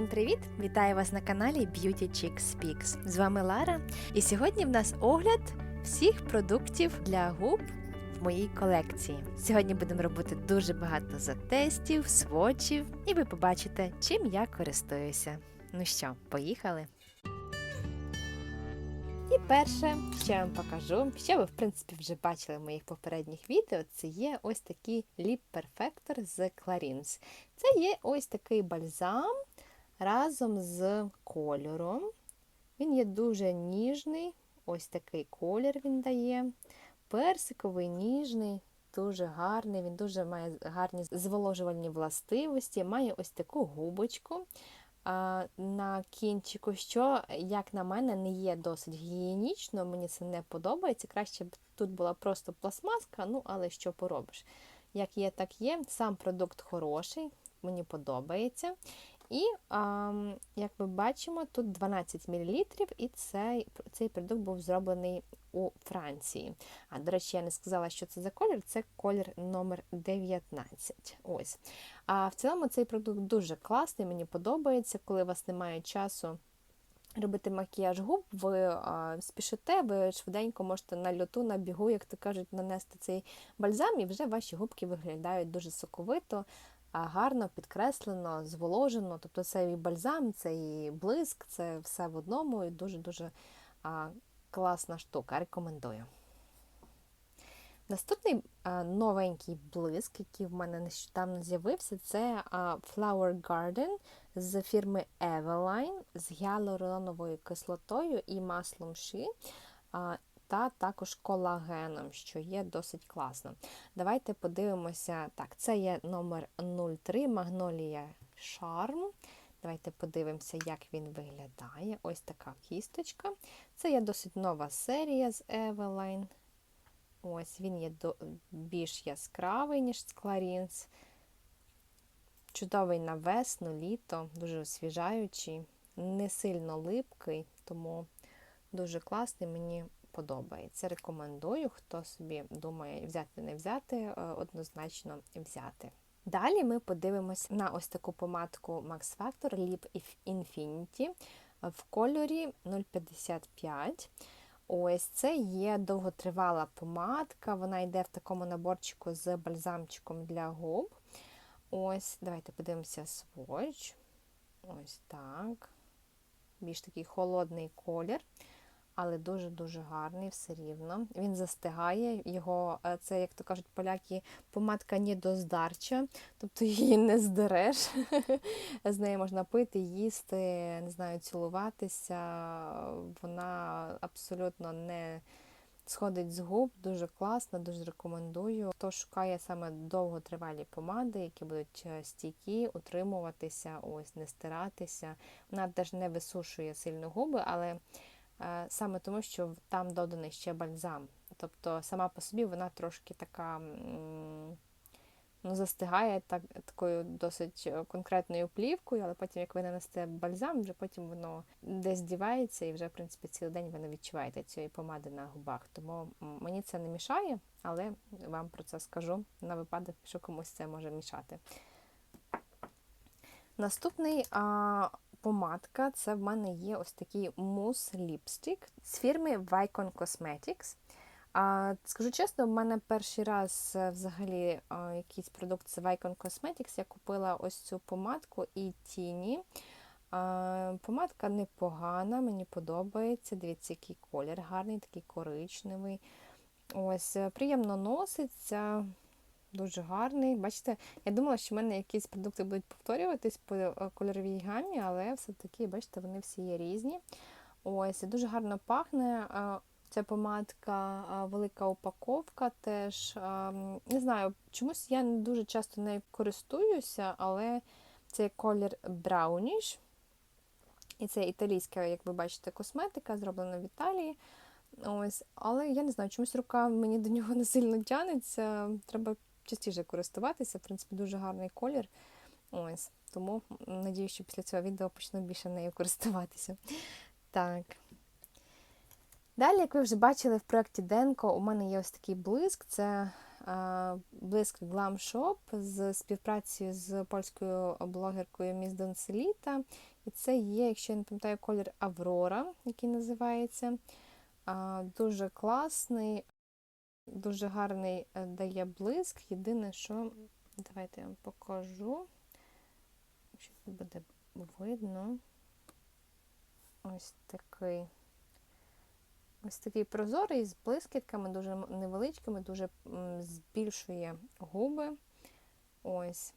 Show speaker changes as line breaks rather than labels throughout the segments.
Всім привіт! Вітаю вас на каналі Beauty Chick Speaks. З вами Лара. І сьогодні в нас огляд всіх продуктів для губ в моїй колекції. Сьогодні будемо робити дуже багато затестів, сводчів, і ви побачите, чим я користуюся. Ну що, поїхали? І перше, що я вам покажу, що ви, в принципі, вже бачили в моїх попередніх відео, це є ось такий Lip Perfector з Clarins. Це є ось такий бальзам разом з кольором. Він є дуже ніжний, ось такий колір він дає. Персиковий, ніжний, дуже гарний, він дуже має гарні зволожувальні властивості, має ось таку губочку на кінчику, що, як на мене, не є досить гігієнічно, мені це не подобається. Краще б тут була просто пластмаска, ну але що поробиш. Як є, так є. Сам продукт хороший, мені подобається. І, а, як ми бачимо, тут 12 мл, і цей цей продукт був зроблений у Франції. А, до речі, я не сказала, що це за колір, це колір номер 19. Ось. А в цілому цей продукт дуже класний, мені подобається, коли у вас немає часу. Робити макіяж губ, ви а, спішите, ви швиденько можете на льоту, на бігу, як то кажуть, нанести цей бальзам, і вже ваші губки виглядають дуже соковито, гарно підкреслено, зволожено. Тобто це і бальзам, це і блиск, це все в одному і дуже-дуже класна штука. Рекомендую. Наступний новенький блиск, який в мене нещодавно з'явився, це Flower Garden з фірми Eveline з гіалуроновою кислотою і маслом ши, та також колагеном, що є досить класно. Давайте подивимося. Так, це є номер 03 Magnolia Charm. Давайте подивимося, як він виглядає. Ось така кісточка. Це є досить нова серія з Eveline. Ось він є більш яскравий, ніж Clarins. Чудовий на весну, літо, дуже освіжаючий, не сильно липкий, тому дуже класний, мені подобається. Рекомендую, хто собі думає взяти, не взяти, е, однозначно взяти. Далі ми подивимось на ось таку помадку Max Factor Lip Infinity в кольорі 055. Ось це є довготривала помадка, вона йде в такому наборчику з бальзамчиком для губ. Ось, давайте подивимося сводч. Ось так. Більш такий холодний колір, але дуже-дуже гарний все рівно. Він застигає, його, е, це, як то кажуть, поляки, помадка недоздарча, тобто її не здереш. З нею можна пити, їсти, не знаю, цілуватися. Вона абсолютно не сходить з губ, дуже класно, дуже рекомендую. Хто шукає саме довготривалі помади, які будуть е, стійкі, утримуватися, ось не стиратися. Вона теж не висушує сильно губи, але саме тому, що там доданий ще бальзам. Тобто сама по собі вона трошки така ну, застигає так, такою досить е, конкретною плівкою, але потім, як ви нанесете бальзам, вже потім воно десь дівається, і вже, в принципі, цілий день ви не відчуваєте цієї помади на губах. Тому мені це не мішає, але вам про це скажу на випадок, що комусь це може мішати. Наступний а, помадка це в мене є ось такий мус ліпстик з фірми Vicon Cosmetics. А, Скажу чесно, в мене перший раз е, взагалі а, якийсь продукт з Vicon Cosmetics. Я купила ось цю помадку і тіні. А, Помадка непогана, мені подобається. Дивіться, який колір гарний, такий коричневий. Ось, е, Приємно носиться, дуже гарний. Бачите, я думала, що в мене якісь продукти будуть повторюватись по е, кольоровій гамі, але все-таки, бачите, вони всі є різні. Ось, Дуже гарно пахне. Ця помадка, велика упаковка теж. Не знаю, чомусь я не дуже часто нею користуюся, але цей колір брауніш. І це італійська, як ви бачите, косметика, зроблена в Італії. Ось, Але я не знаю, чомусь рука мені до нього не сильно тянеться. Треба частіше користуватися. В принципі, дуже гарний колір. Ось, Тому надію, що після цього відео почну більше нею користуватися. Так. Далі, як ви вже бачили в проєкті Денко, у мене є ось такий блиск, це а, блиск Glam Shop з співпрацею з польською блогеркою Міс Донселіта. І це є, якщо я не пам'ятаю, колір Аврора, який називається. А, Дуже класний, дуже гарний е, дає блиск. Єдине, що давайте я вам покажу, тут буде видно. Ось такий. Ось такий прозорий з блискітками, дуже невеличкими, дуже збільшує губи. Ось.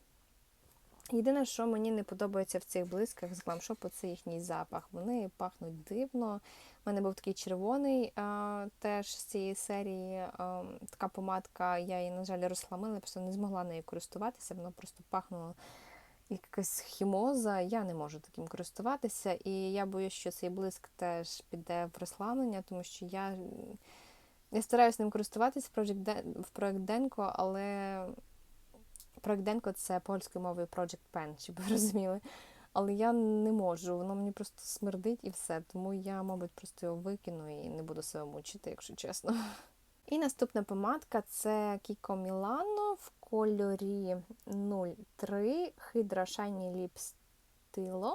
Єдине, що мені не подобається в цих блисках з гламшопу, це їхній запах. Вони пахнуть дивно. У мене був такий червоний а, теж з цієї серії а, така помадка, я її, на жаль, розхламила, просто не змогла нею користуватися, воно просто пахнуло якась хімоза, я не можу таким користуватися. І я боюсь, що цей блиск теж піде в розслаблення, тому що я я стараюся ним користуватися в проект Денко, але проект Денко це польською мовою Project Pen, щоб ви розуміли. Але я не можу, воно мені просто смердить і все. Тому я, мабуть, просто його викину і не буду себе мучити, якщо чесно. І наступна помадка це Kiko Milano в кольорі 03 Hydra Shiny Lip Stilo.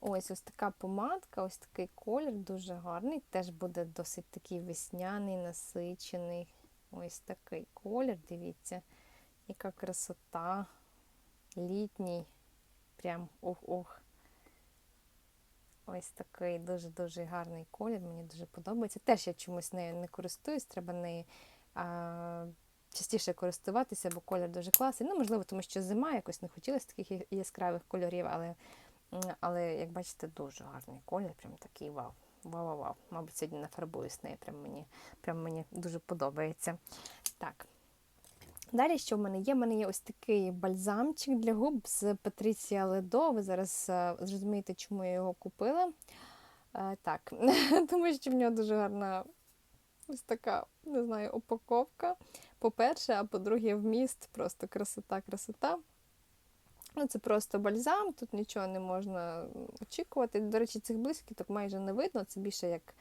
Ось ось така помадка, ось такий колір, дуже гарний. Теж буде досить такий весняний, насичений. Ось такий колір, дивіться, яка красота. Літній. Прям ух-ух. Ось такий дуже-дуже гарний колір, мені дуже подобається. Теж я чомусь нею не користуюсь, треба нею а, частіше користуватися, бо колір дуже класний. Ну, можливо, тому що зима якось не хотілося таких яскравих кольорів, але, але як бачите, дуже гарний колір, прям такий вау. Вау-вау-вау. Мабуть, сьогодні нафарбуюсь нею, прям мені, прям мені дуже подобається. Так. Далі, що в мене є? У мене є ось такий бальзамчик для губ з Патріція Ледо. Ви зараз е, зрозумієте, чому я його купила. Е, так, Тому що в нього дуже гарна ось така, не знаю, упаковка. По-перше, а по-друге, вміст, просто красота-красота. Ну, Це просто бальзам, тут нічого не можна очікувати. До речі, цих блискіток майже не видно. Це більше як,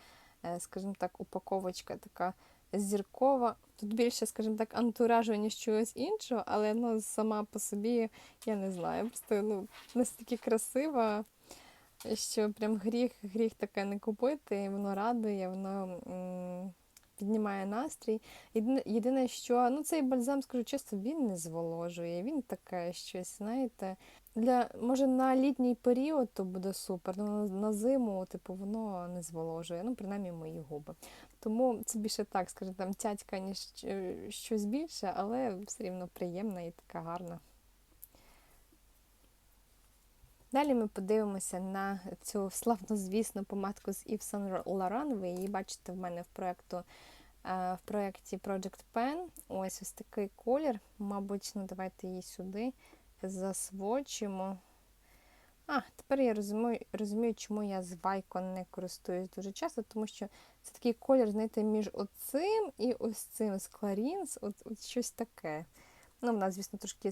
е, скажімо так, упаковочка така зіркова. Тут більше, скажімо так, антуражу, ніж чогось іншого, але ну, сама по собі, я не знаю, просто ну, настільки красива, що прям гріх гріх таке не купити, і воно радує, воно м піднімає настрій. Єдине, що ну, цей бальзам, скажу чесно, він не зволожує, він таке щось, знаєте. Для, Може, на літній період то буде супер, але на, зиму, типу, воно не зволожує, ну, принаймні мої губи. Тому це більше так, скажімо, там тятька, ніж щось більше, але все рівно приємна і така гарна. Далі ми подивимося на цю славнозвісну помадку з Yves Saint Laurent. Ви її бачите в мене в проєкту е, в проєкті Project Pen. Ось ось такий колір. Мабуть, ну давайте її сюди засвочимо. А, тепер я розумію, розумію, чому я з Вайкон не користуюсь дуже часто, тому що це такий колір, знаєте, між оцим і ось цим з Clarins, от, от щось таке. Ну, Вона, звісно, трошки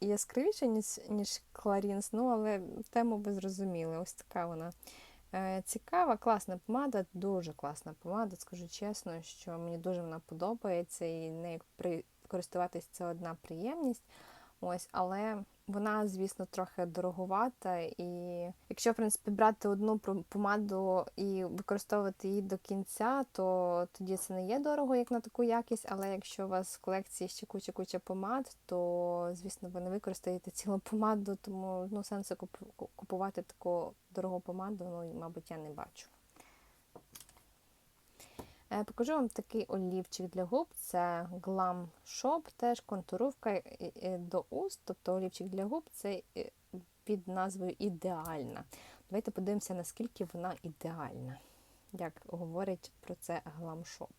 яскравіша, ніж ніж Кларінс, ну, але тему ви зрозуміли. Ось така вона е, цікава, класна помада, дуже класна помада, скажу чесно, що мені дуже вона подобається, і нею користуватись це одна приємність. Ось, Але вона, звісно, трохи дороговата. І якщо, в принципі, брати одну помаду і використовувати її до кінця, то тоді це не є дорого, як на таку якість. Але якщо у вас в колекції ще куча-куча помад, то, звісно, ви не використаєте цілу помаду, тому ну, сенсу купувати таку дорогу помаду, ну, мабуть, я не бачу. Е, покажу вам такий олівчик для губ, це Glam Shop, теж контуровка до уст, тобто олівчик для губ це е, під назвою ідеальна. Давайте подивимося, наскільки вона ідеальна, як говорить про це Glam Shop.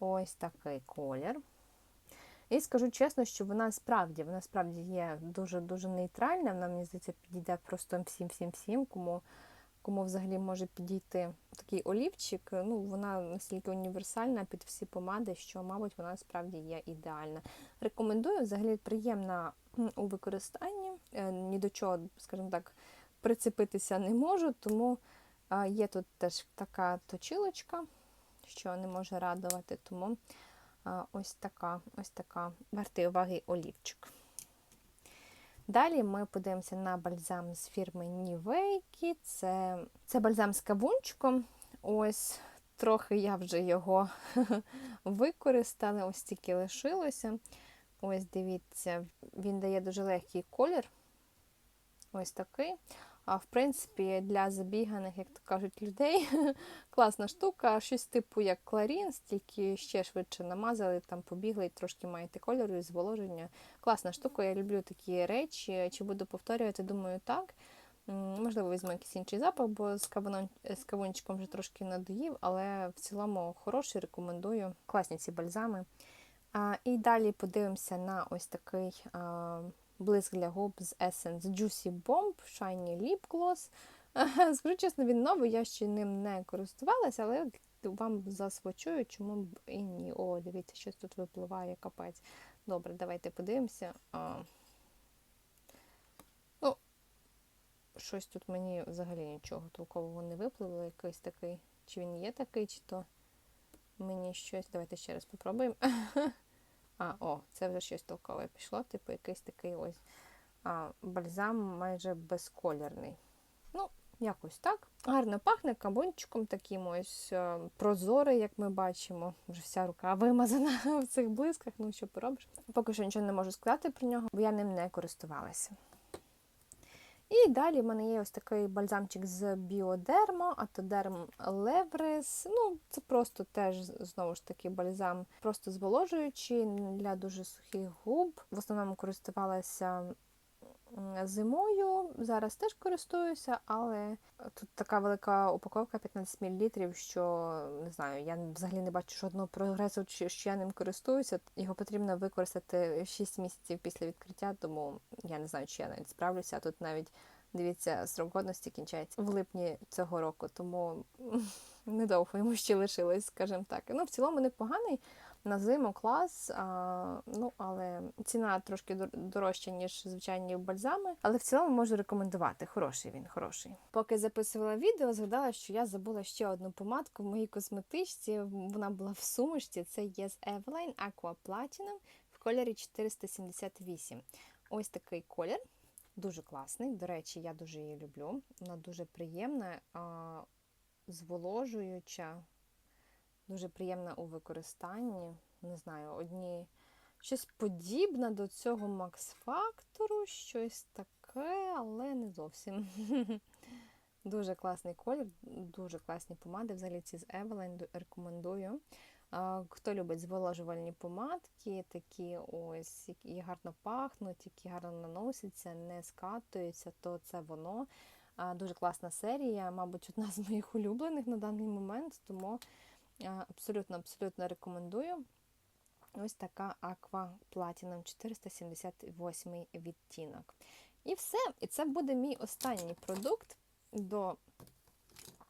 Ось такий колір. І скажу чесно, що вона справді вона справді є дуже-дуже нейтральна. Вона, мені здається, підійде просто всім-всім-всім, кому кому взагалі може підійти такий олівчик, ну вона настільки універсальна під всі помади, що, мабуть, вона справді є ідеальна. Рекомендую, взагалі приємна у використанні, е, ні до чого, скажімо так, прицепитися не можу, тому є тут теж така точилочка, що не може радувати. Тому Ось така, ось така вартий уваги олівчик. Далі ми подивимося на бальзам з фірми Нівейкі. Це, це бальзам з кавунчиком. Ось трохи я вже його використала, ось тільки лишилося. Ось дивіться, він дає дуже легкий колір. Ось такий. А в принципі, для забіганих, як то кажуть, людей класна штука, щось типу як кларін, тільки ще швидше намазали, там побігли і трошки маєте кольору і зволоження. Класна штука, я люблю такі речі. Чи буду повторювати, думаю, так. Можливо, візьму якийсь інший запах, бо з кавуном, з кавунчиком вже трошки надоїв, але в цілому хороший, рекомендую. Класні ці бальзами. А, І далі подивимося на ось такий. А, блиск для губ з Essence Juicy Bomb Shiny Lip Gloss. Скажу чесно, він новий, я ще ним не користувалася, але вам засвочую, чому б і ні. О, дивіться, щось тут випливає капець. Добре, давайте подивимося. А... Ну, щось тут мені взагалі нічого толкового не випливло, якийсь такий. Чи він є такий, чи то мені щось. Давайте ще раз попробуємо. А, о, це вже щось толкове пішло, типу якийсь такий ось а, бальзам майже безколірний. Ну, якось так. Гарно пахне кабончиком таким ось а, прозорий, як ми бачимо. Вже вся рука вимазана в цих блисках, ну що поробиш. Поки що нічого не можу сказати про нього, бо я ним не користувалася. І далі в мене є ось такий бальзамчик з біодермо, атодерм Леврес. Ну, це просто теж знову ж таки бальзам, просто зволожуючий для дуже сухих губ. В основному користувалася зимою. Зараз теж користуюся, але тут така велика упаковка 15 мл, що не знаю, я взагалі не бачу жодного прогресу, що я ним користуюся. Його потрібно використати 6 місяців після відкриття, тому я не знаю, чи я навіть справлюся. Тут навіть дивіться, срок годності кінчається в липні цього року, тому недовго йому ще лишилось, скажімо так. Ну, в цілому непоганий. На зиму клас, а, ну але ціна трошки дорожча, ніж звичайні бальзами. Але в цілому можу рекомендувати. Хороший він, хороший. Поки записувала відео, згадала, що я забула ще одну помадку в моїй косметичці. Вона була в сумочці. Це Yes Eveline Aqua Platinum в кольорі 478. Ось такий колір. Дуже класний. До речі, я дуже її люблю. Вона дуже приємна, зволожуюча. Дуже приємна у використанні. Не знаю, одні щось подібне до цього Factor, щось таке, але не зовсім. Дуже класний колір, дуже класні помади. Взагалі ці з Evelyn рекомендую. Хто любить зволожувальні помадки, такі ось, які гарно пахнуть, які гарно наносяться, не скатуються, то це воно. Дуже класна серія, мабуть, одна з моїх улюблених на даний момент, тому Абсолютно-абсолютно рекомендую. Ось така Aqua Platinum 478 відтінок. І все. І це буде мій останній продукт до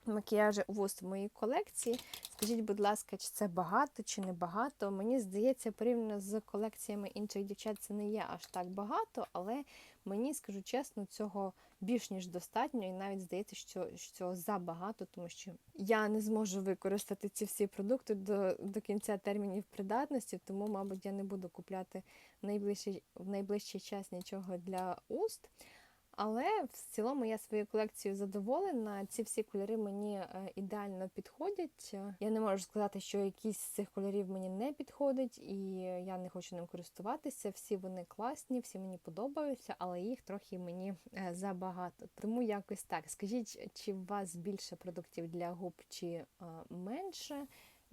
макіяжу вуст в моїй колекції. Скажіть, будь ласка, чи це багато, чи не багато. Мені здається, порівняно з колекціями інших дівчат, це не є аж так багато, але мені, скажу чесно, цього більш ніж достатньо, і навіть здається, що що забагато, тому що я не зможу використати ці всі продукти до до кінця термінів придатності, тому, мабуть, я не буду купляти в найближчий, в найближчий час нічого для уст. Але в цілому я своєю колекцією задоволена. Ці всі кольори мені е, ідеально підходять. Я не можу сказати, що якийсь з цих кольорів мені не підходить, і я не хочу ним користуватися. Всі вони класні, всі мені подобаються, але їх трохи мені е, забагато. Тому якось так. Скажіть, чи у вас більше продуктів для губ, чи е, менше?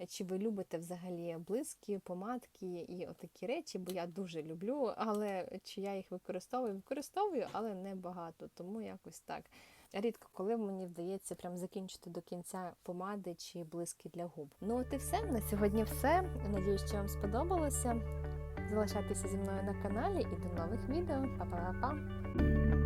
Чи ви любите взагалі блиски, помадки і отакі речі, бо я дуже люблю, але чи я їх використовую? Використовую, але не багато, тому якось так. Рідко, коли мені вдається прям закінчити до кінця помади чи блиски для губ. Ну от і все. На сьогодні все. Надіюсь, що вам сподобалося. Залишайтеся зі мною на каналі і до нових відео. Па-па-па-па!